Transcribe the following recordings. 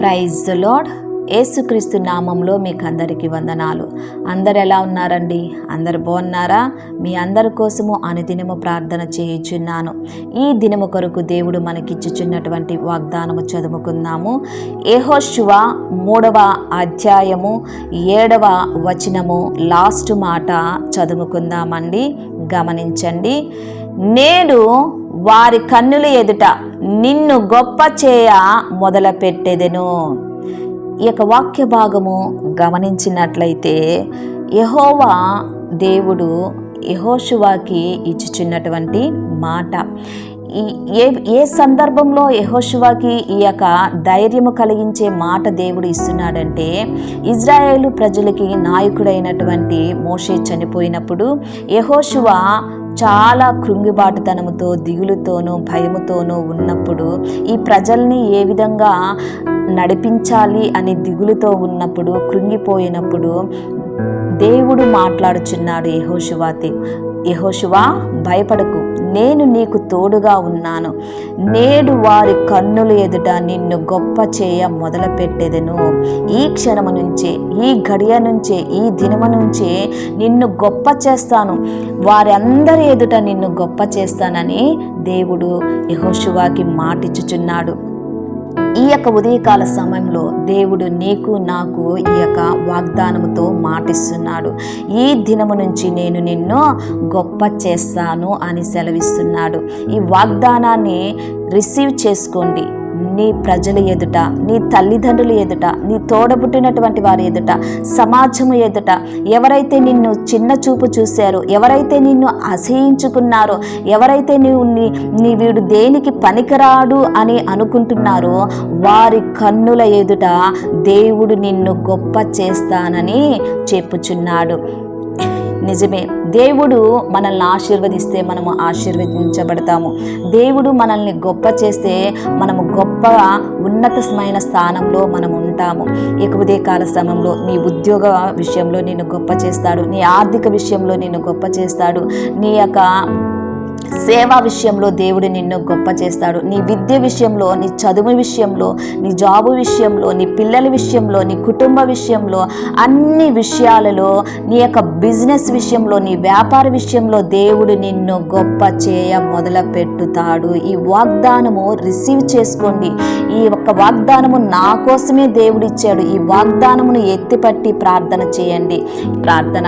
Praise the lord ఏసుక్రీస్తు నామంలో మీకు అందరికీ వందనాలు. అందరు ఎలా ఉన్నారండి? అందరు బాగున్నారా? మీ అందరి కోసము అనుదినము ప్రార్థన చేయుచున్నాను. ఈ దినము కొరకు దేవుడు మనకిచ్చుచున్నటువంటి వాగ్దానము చదువుకుందాము. ఏహోశువ మూడవ అధ్యాయము ఏడవ వచనము లాస్ట్ మాట చదువుకుందామండి. గమనించండి. నేను వారి కన్నుల ఎదుట నిన్ను గొప్ప చేయ మొదలుపెట్టెదెను. ఈ యొక్క వాక్య భాగము గమనించినట్లయితే యహోవా దేవుడు యహోశువాకి ఇచ్చుచున్నటువంటి మాట. ఈ ఏ ఏ సందర్భంలో యహోశువాకి ఈ యొక్క ధైర్యము కలిగించే మాట దేవుడు ఇస్తున్నాడంటే ఇజ్రాయేలు ప్రజలకి నాయకుడైనటువంటి మోషే చనిపోయినప్పుడు యహోశువా చాలా కృంగిబాటుతనముతో దిగులుతోనూ భయముతోనూ ఉన్నప్పుడు ఈ ప్రజల్ని ఏ విధంగా నడిపించాలి అని దిగులుతో ఉన్నప్పుడు కృంగిపోయినప్పుడు దేవుడు మాట్లాడుచున్నాడు యహోశివాతి యహోశివా భయపడకు. నేను నీకు తోడుగా ఉన్నాను. నేడు వారి కన్నుల ఎదుట నిన్ను గొప్ప చేయ మొదలుపెట్టేదను. ఈ క్షణము నుంచే ఈ గడియ నుంచే ఈ దినము నుంచే నిన్ను గొప్ప చేస్తాను. వారి అందరి ఎదుట నిన్ను గొప్ప చేస్తానని దేవుడు యహోశువాకి మాటిచ్చుచున్నాడు. యొక్క ఉదయకాల సమయంలో దేవుడు నీకు నాకు ఈ యొక్క వాగ్దానముతో మాటిస్తున్నాడు. ఈ దినము నుంచి నేను నిన్ను గొప్ప చేస్తాను అని సెలవిస్తున్నాడు. ఈ వాగ్దానాన్ని రిసీవ్ చేసుకోండి. నీ ప్రజల ఎదుట నీ తల్లిదండ్రుల ఎదుట నీ తోడబుట్టినటువంటి వారి ఎదుట సమాజము ఎదుట ఎవరైతే నిన్ను చిన్న చూపు చూశారో ఎవరైతే నిన్ను అసహించుకున్నారో ఎవరైతే నీవు నీ నీ వీడు దేనికి పనికిరాడు అని అనుకుంటున్నారో వారి కన్నుల ఎదుట దేవుడు నిన్ను గొప్ప చేస్తానని చెప్పుచున్నాడు. నిజమే. దేవుడు మనల్ని ఆశీర్వదిస్తే మనము ఆశీర్వదించబడతాము. దేవుడు మనల్ని గొప్ప చేస్తే మనము గొప్ప ఉన్నతమైన స్థానంలో మనం ఉంటాము. ఇక కాల సమయంలో నీ ఉద్యోగ విషయంలో నేను గొప్ప చేస్తాడు. నీ ఆర్థిక విషయంలో నేను గొప్ప చేస్తాడు. నీ యొక్క సేవా విషయంలో దేవుడు నిన్ను గొప్ప చేస్తాడు. నీ విద్య విషయంలో నీ చదువు విషయంలో నీ జాబు విషయంలో నీ పిల్లల విషయంలో నీ కుటుంబ విషయంలో అన్ని విషయాలలో నీ యొక్క బిజినెస్ విషయంలో నీ వ్యాపార విషయంలో దేవుడు నిన్ను గొప్ప చేయ మొదలు పెట్టుతాడు ఈ వాగ్దానము రిసీవ్ చేసుకోండి. ఈ యొక్క వాగ్దానము నా కోసమే దేవుడిచ్చాడు ఈ వాగ్దానమును ఎత్తిపట్టి ప్రార్థన చేయండి. ప్రార్థన.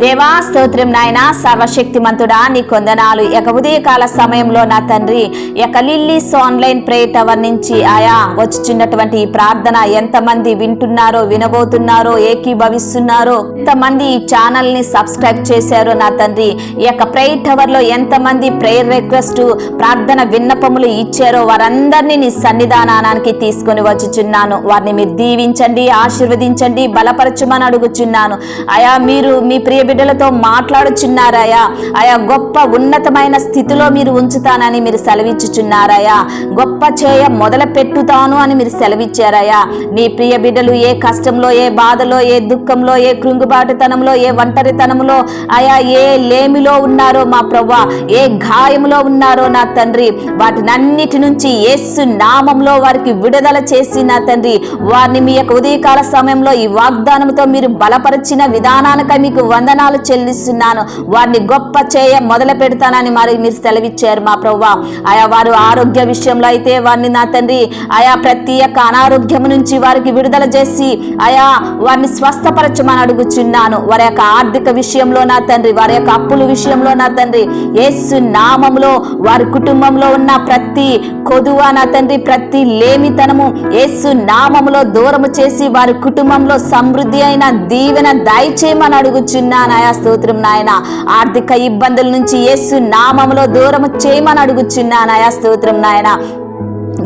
దేవా స్తోత్రం నాయన సర్వశక్తిమంతుడా నీ కొందనాలు ఇక ఉదయకాల సమయంలో నా తండ్రి ఇక లిల్లీస్ ఆన్లైన్ ప్రే టవర్ నుంచి ఆయా వచ్చుచున్నటువంటి ఈ ప్రార్థన ఎంతమంది వింటున్నారో వినబోతున్నారో ఏకీభవిస్తున్నారో ఎంతమంది ఈ ఛానల్ని సబ్స్క్రైబ్ చేశారో నా తండ్రి ఈ యొక్క ప్రే టవర్లో ఎంతమంది ప్రేయర్ రిక్వెస్ట్ ప్రార్థన విన్నపములు ఇచ్చారో వారందరినీ నీ సన్నిధానానికి తీసుకొని వచ్చుచున్నాను. వారిని మీరు దీవించండి ఆశీర్వదించండి బలపరచుమని అడుగుచున్నాను. అయా మీరు మీ ప్రియ బిడ్డలతో మాట్లాడుచున్నారాయా ఆయా గొప్ప ఉన్నతమైన స్థితిలో మీరు ఉంచుతానని మీరు సెలవిచ్చుచున్నారాయా గొప్ప చేయ మొదలు పెట్టుతాను అని మీరు సెలవిచ్చారాయా నీ ప్రియ బిడ్డలు ఏ కష్టంలో ఏ బాధలో ఏ దుఃఖంలో ఏ కృంగుబాటుతనంలో ఏ ఒంటరితనంలో ఆయా ఏ లేమిలో ఉన్నారో మా ప్రభా ఏ గాయములో ఉన్నారో నా తండ్రి వాటినన్నిటి నుంచి యేసు నామంలో వారికి విడుదల చేసి నా తండ్రి వారిని మీ యొక్క ఉదయకాల సమయంలో ఈ వాగ్దానంతో మీరు బలపరిచిన విధానానికై మీకు వందనాలు చెల్లిస్తున్నాను. వారిని గొప్ప చేయ మొదలు పెడతానని మరి మీరు సెలవిచ్చారు మా ప్రవ్వా. ఆయా వారు ఆరోగ్య విషయంలో అయితే వారిని నా తండ్రి ఆయా ప్రతి ఒక్క అనారోగ్యం నుంచి వారికి విడుదల చేసి ఆయా వారిని స్వస్థపరచమని అడుగుచున్నాను. వారి యొక్క ఆర్థిక విషయంలో నా తండ్రి వారి యొక్క అప్పుల విషయంలో నా తండ్రి యేసు నామంలో వారి కుటుంబంలో ఉన్న ప్రతి కొదువ నా తండ్రి ప్రతి లేమితనము యేసు నామములో దూరము చేసి వారి కుటుంబంలో సమృద్ధి అయిన దీవెన దయచేయమని అడుగుచున్నాను. ఆయా స్తోత్రం నాయన. ఆర్థిక ఇబ్బందుల నుంచి యేసు నామములో దూరము చేయమని అడుగుచున్నాను. ఆయా స్తోత్రం నాయన.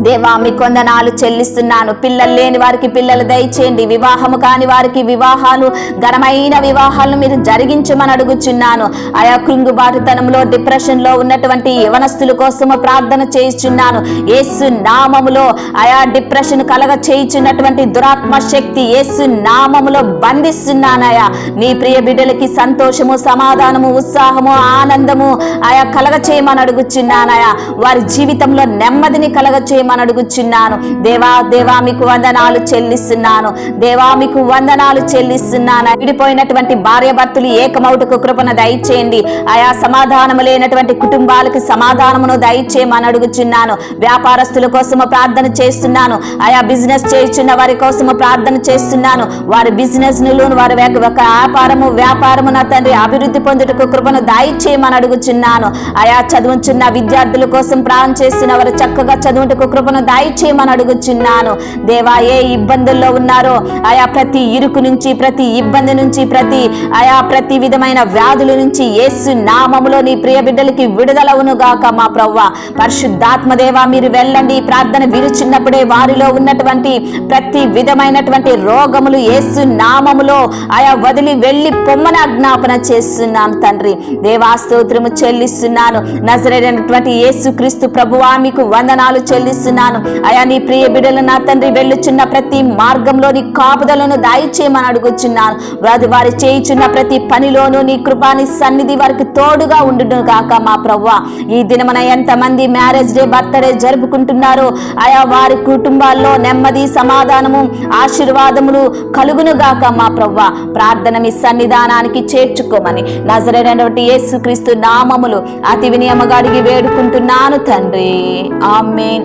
దేవా మీ కొందనాలు చెల్లిస్తున్నాను. పిల్లలు లేని వారికి పిల్లలు దయచేయండి. వివాహము కాని వారికి వివాహాలు ఘనమైన వివాహాలను మీరు జరిగించమని అడుగుచున్నాను. ఆయా కృంగుబాటుతనంలో డిప్రెషన్లో ఉన్నటువంటి యవనస్తుల కోసము ప్రార్థన చేయుచున్నాను. ఏసు నామములో ఆయా డిప్రెషన్ కలగ చేయుచున్నటువంటి దురాత్మ శక్తి ఏసు నామములో బంధిస్తున్నానయా నీ ప్రియ బిడ్డలకి సంతోషము సమాధానము ఉత్సాహము ఆనందము ఆయా కలగ చేయమని అడుగుచున్నానయా వారి జీవితంలో నెమ్మదిని కలగ చేయమని అడుగుచున్నాను దేవా దేవా మీకు వందనాలు చెల్లిస్తున్నాను. దేవా మీకు వందనాలు చెల్లిస్తున్నాను. విడిపోయినటువంటి భార్య భర్తలు ఏకమౌటకు కృపను దయచేయండి. ఆయా సమాధానము లేనటువంటి కుటుంబాలకు సమాధానమును దయచేయమని అడుగుచున్నాను వ్యాపారస్తుల కోసము ప్రార్థన చేస్తున్నాను. ఆయా బిజినెస్ చేస్తున్న వారి కోసము ప్రార్థన చేస్తున్నాను. వారి బిజినెస్ను వారి ఒక వ్యాపారము వ్యాపారము నా తండ్రి అభివృద్ధి పొందుటకు కృపను దయచేయమని అడుగుచున్నాను ఆయా చదువుచున్న విద్యార్థుల కోసం ప్రాణం చేస్తున్న వారు చక్కగా చదువుటకు కృపను దయచేయమని అడుగుచున్నాను. దేవా ఏ ఇబ్బందుల్లో ఉన్నారో ఆయా ప్రతి ఇరుకు నుంచి ప్రతి ఇబ్బంది నుంచి ప్రతి ఆయా ప్రతి విధమైన వ్యాధుల నుంచి యేసు నామములో నీ ప్రియ బిడ్డలకి విడుదలవును గాక మా ప్రవ్వ. పరిశుద్ధాత్మ దేవా మీరు వెళ్ళండి. ప్రార్థన విరుచున్నప్పుడే వారిలో ఉన్నటువంటి ప్రతి విధమైనటువంటి రోగములు యేసు నామములో ఆయా వదిలి వెళ్ళి పొమ్మన జ్ఞాపన చేస్తున్నాను తండ్రి. దేవా స్తోత్రము చెల్లిస్తున్నాను. నజరైనటువంటి యేసు క్రీస్తు ప్రభువా మీకు వందనాలు చెల్లిస్తున్నాను. ప్రార్థిస్తున్నాను. అయా నీ ప్రియ బిడ్డలు నా తండ్రి వెళ్ళుచున్న ప్రతి మార్గంలో నీ కాపుదలను దాయిచేయమని అడుగుచున్నాను. వారి వారి చేయుచున్న ప్రతి పనిలోనూ నీ కృపాని సన్నిధి వారికి తోడుగా ఉండును గాక మా ప్రవ్వ. ఈ దినమన ఎంతమంది మ్యారేజ్ డే బర్త్డే జరుపుకుంటున్నారో ఆయా వారి కుటుంబాల్లో నెమ్మది సమాధానము ఆశీర్వాదములు కలుగును గాక మా ప్రవ్వ. ప్రార్థన మీ సన్నిధానానికి చేర్చుకోమని నజరైనటువంటి యేసుక్రీస్తు నామములు అతి వినియమగా అడిగి వేడుకుంటున్నాను తండ్రి. ఆమెన్